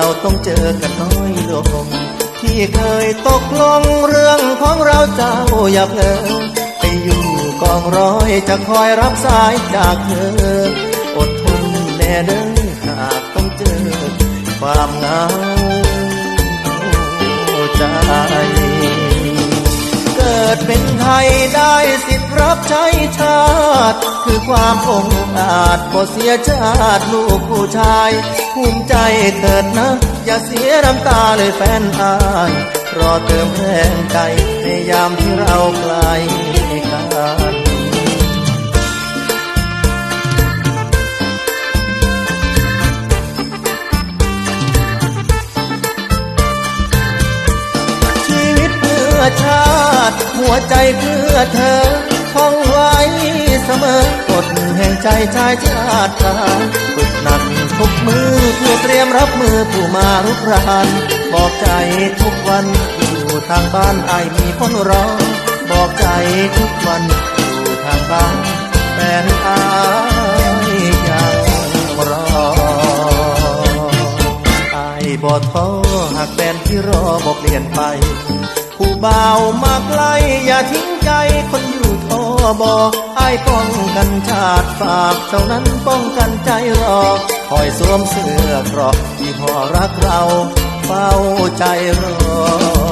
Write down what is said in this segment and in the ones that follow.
เราต้องเจอกันน้อยลงที่เคยตกลงเรื่องของเราเจ้าอย่าเพลอไปอยู่กองร้อยจะคอยรับสายจากเธอ อดทนแน่เด้อหากต้องเจอความเหงาใจ รับใช้ชาติ คือความองอาจบ่เสียชาติลูกผู้ชาย ภูมิใจเถิดนะ อย่าเสียน้ำตาเลยแฟนอายรอเติมแรงใจในยามที่เราไกลกันชีวิตเพื่อชาติ หัวใจเพื่อเธอ ท่องไว้เสมอกฎแห่งใจชายชาติาฝึกหนักทุกมือเพื่อเตรียมรับมือผู้มารุกราน บอกใจทุกวันอยู่ทางบ้านไอมีคนรอบอกใจทุกวันอยู่ทางบ้านแฟนอายยังรอไอายบ่ท้อหากแฟนที่รอบ่เปลี่ยนไป ผู้บ่าวมาไกลอย่าทิ้งใจคนอยู่ บอไอ้ป้องกันชาติฝากเท่านั้นป้องกันใจรอ คอยสวมเสื้อเกรอกที่พ่อรักเราเฝ้าใจรอ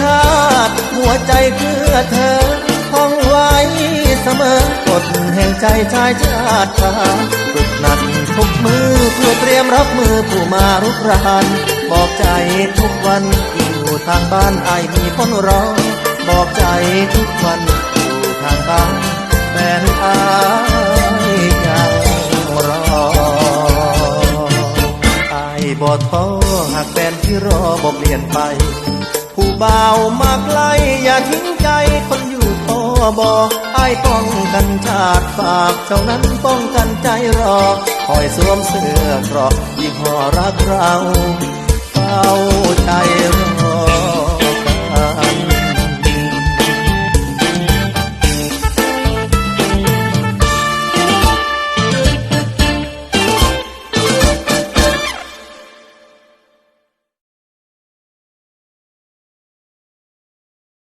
ชาติ หัวใจเพื่อเธอท่องไว้เสมอกฎแห่งใจชายชาติทหาฝึกหนักทุกมือเพื่อเตรียมรับมือผู้มารุกรานบอกใจทุกวันอยู่ทางบ้านไอมีคนรอบอกใจทุกวันอยู่ทางบ้านแฟนอายยังรออายบ่ท้อหากแฟนที่รอบ่เปลี่ยนไป ผู้เบาวมาไกลอย่าทิ้งใจคนอยู่พอบอไอ้ป้องกันชาติฝากเท่านั้นป้องกันใจรอ คอยสวมเสื้อเกรอกยี่ห้อรักเราเฝ้าใจ